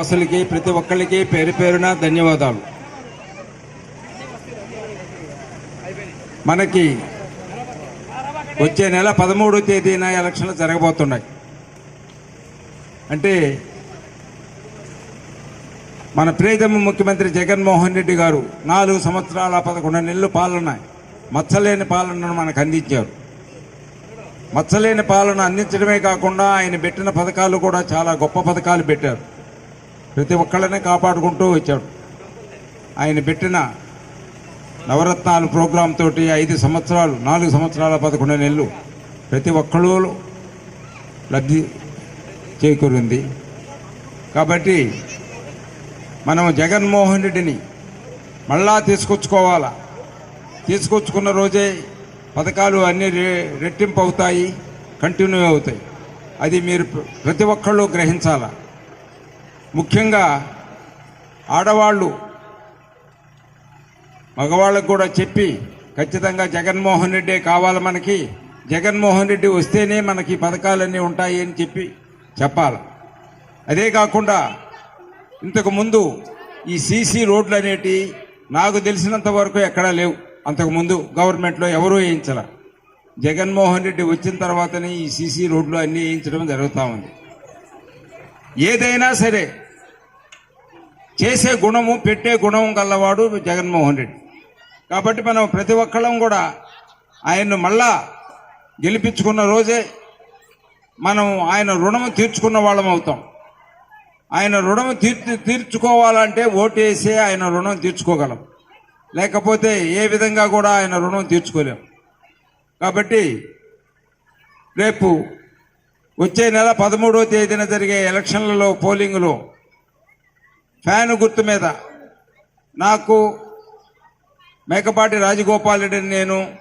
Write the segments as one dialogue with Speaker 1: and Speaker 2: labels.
Speaker 1: వాసులకి ప్రతి ఒక్కరికి పేరు పేరున ధన్యవాదాలు. మనకి వచ్చే నెల పదమూడో తేదీన ఎలక్షన్లు జరగబోతున్నాయి. అంటే మన ప్రియతమ ముఖ్యమంత్రి జగన్మోహన్ రెడ్డి గారు నాలుగు సంవత్సరాల పదకొండు నెలలు పాలన మచ్చలేని పాలనను మనకు అందించారు. మచ్చలేని పాలన అందించడమే కాకుండా ఆయన పెట్టిన పథకాలు కూడా చాలా గొప్ప పథకాలు పెట్టారు. ప్రతి ఒక్కళ్ళనే కాపాడుకుంటూ వచ్చాడు. ఆయన పెట్టిన నవరత్నాలు ప్రోగ్రాం తోటి ఐదు సంవత్సరాలు నాలుగు సంవత్సరాల పదకొండు నెలలు ప్రతి ఒక్కళ్ళు లబ్ధి చేకూరింది. కాబట్టి మనం జగన్మోహన్ రెడ్డిని మళ్ళా తీసుకొచ్చుకోవాలా? తీసుకొచ్చుకున్న రోజే పథకాలు అన్నీ రె- రెట్టింపు అవుతాయి కంటిన్యూ అవుతాయి. అది మీరు ప్ర- ప్రతి ఒక్కళ్ళు గ్రహించాలా? ముఖ్యంగా ఆడవాళ్ళు మగవాళ్ళకు కూడా చెప్పి ఖచ్చితంగా జగన్మోహన్ రెడ్డే కావాలి మనకి. జగన్మోహన్ రెడ్డి వస్తేనే మనకి ఈ పథకాలన్నీ ఉంటాయి అని చెప్పి చెప్పాలి. అదే కాకుండా ఇంతకుముందు ఈ సీసీ రోడ్లు అనేటి నాకు తెలిసినంత వరకు ఎక్కడా లేవు. అంతకు ముందు గవర్నమెంట్లో ఎవరూ వేయించాల. జగన్మోహన్ రెడ్డి వచ్చిన తర్వాతనే ఈ సీసీ రోడ్లు అన్నీ వేయించడం జరుగుతూ ఉంది. ఏదైనా సరే చేసే గుణము పెట్టే గుణం గల్లవాడు జగన్మోహన్ రెడ్డి. కాబట్టి మనం ప్రతి ఒక్కళ్ళం కూడా ఆయన్ను మళ్ళా గెలిపించుకున్న రోజే మనం ఆయన రుణము తీర్చుకున్న వాళ్ళం అవుతాం. ఆయన రుణం తీర్చు తీర్చుకోవాలంటే ఓటేసే ఆయన రుణం తీర్చుకోగలం. లేకపోతే ఏ విధంగా కూడా ఆయన రుణం తీర్చుకోలేం. కాబట్టి రేపు వచ్చే నెల పదమూడవ తేదీన జరిగే ఎలక్షన్లలో పోలింగ్లో. ఫ్యాన్ గుర్తు మీద. నాకు మేకపాటి రాజగోపాల్ రెడ్డిని నేను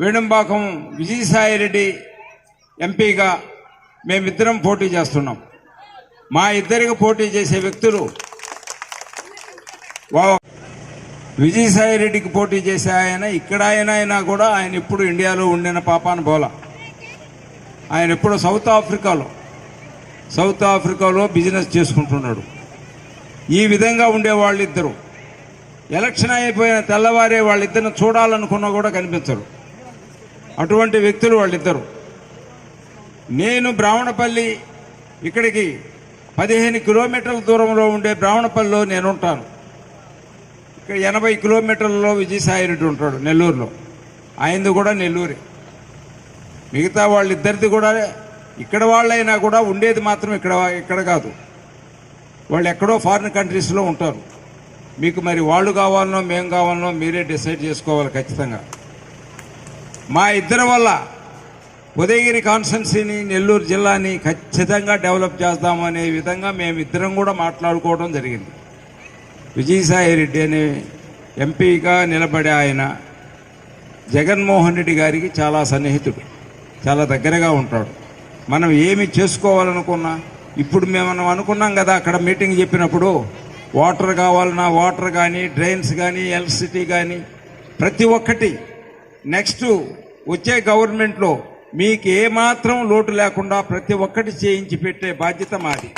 Speaker 1: వేణుంబాకం విజయసాయిరెడ్డి ఎంపీగా మేమిద్దరం పోటీ చేస్తున్నాం. మా ఇద్దరికి పోటీ చేసే వ్యక్తులు వా- విజయసాయిరెడ్డికి పోటీ చేసే ఆయన ఇక్కడ ఆయన అయినా కూడా ఆయన ఇప్పుడు ఇండియాలో ఉండిన పాపాన బోల. ఆయన ఎప్పుడు సౌత్ ఆఫ్రికాలో సౌత్ ఆఫ్రికాలో బిజినెస్ చేసుకుంటున్నాడు. ఈ విధంగా ఉండే వాళ్ళిద్దరూ. ఎలక్షన్ అయిపోయిన తెల్లవారే వాళ్ళిద్దరిని చూడాలనుకున్నా కూడా కనిపించరు. అటువంటి వ్యక్తులు వాళ్ళిద్దరు. నేను బ్రాహ్మణపల్లి ఇక్కడికి పదిహేను కిలోమీటర్ల దూరంలో ఉండే బ్రాహ్మణపల్లిలో నేను ఉంటాను ఇక్కడ ఎనభై కిలోమీటర్లలో విజయసాయి రెడ్డి ఉంటాడు నెల్లూరులో. ఆయనది కూడా నెల్లూరే. మిగతా వాళ్ళిద్దరిది కూడా ఇక్కడ వాళ్ళైనా కూడా ఉండేది మాత్రం ఇక్కడ ఇక్కడ కాదు. వాళ్ళు ఎక్కడో ఫారిన్ కంట్రీస్లో ఉంటారు. మీకు మరి వాళ్ళు కావాలనో మేము కావాలనో మీరే డిసైడ్ చేసుకోవాలి ఖచ్చితంగా. మా ఇద్దరి వల్ల ఉదయగిరి కాన్స్టెన్సీని నెల్లూరు జిల్లాని ఖచ్చితంగా డెవలప్ చేద్దాము అనే విధంగా మేమిద్దరం కూడా మాట్లాడుకోవడం జరిగింది. విజయసాయి రెడ్డి అనే ఎంపీగా నిలబడే ఆయన జగన్మోహన్ రెడ్డి గారికి చాలా సన్నిహితుడు. చాలా దగ్గరగా ఉంటాడు. మనం ఏమి చేసుకోవాలనుకున్నా ఇప్పుడు మేము అనుకున్నాం కదా అక్కడ మీటింగ్ చెప్పినప్పుడు వాటర్ కావాలన్నా వాటర్ కానీ డ్రైన్స్ కానీ ఎలక్ట్రిసిటీ కానీ ప్రతి ఒక్కటి నెక్స్ట్ వచ్చే గవర్నమెంట్లో మీకు ఏమాత్రం లోటు లేకుండా ప్రతి ఒక్కటి చేయించి పెట్టే బాధ్యత మాది.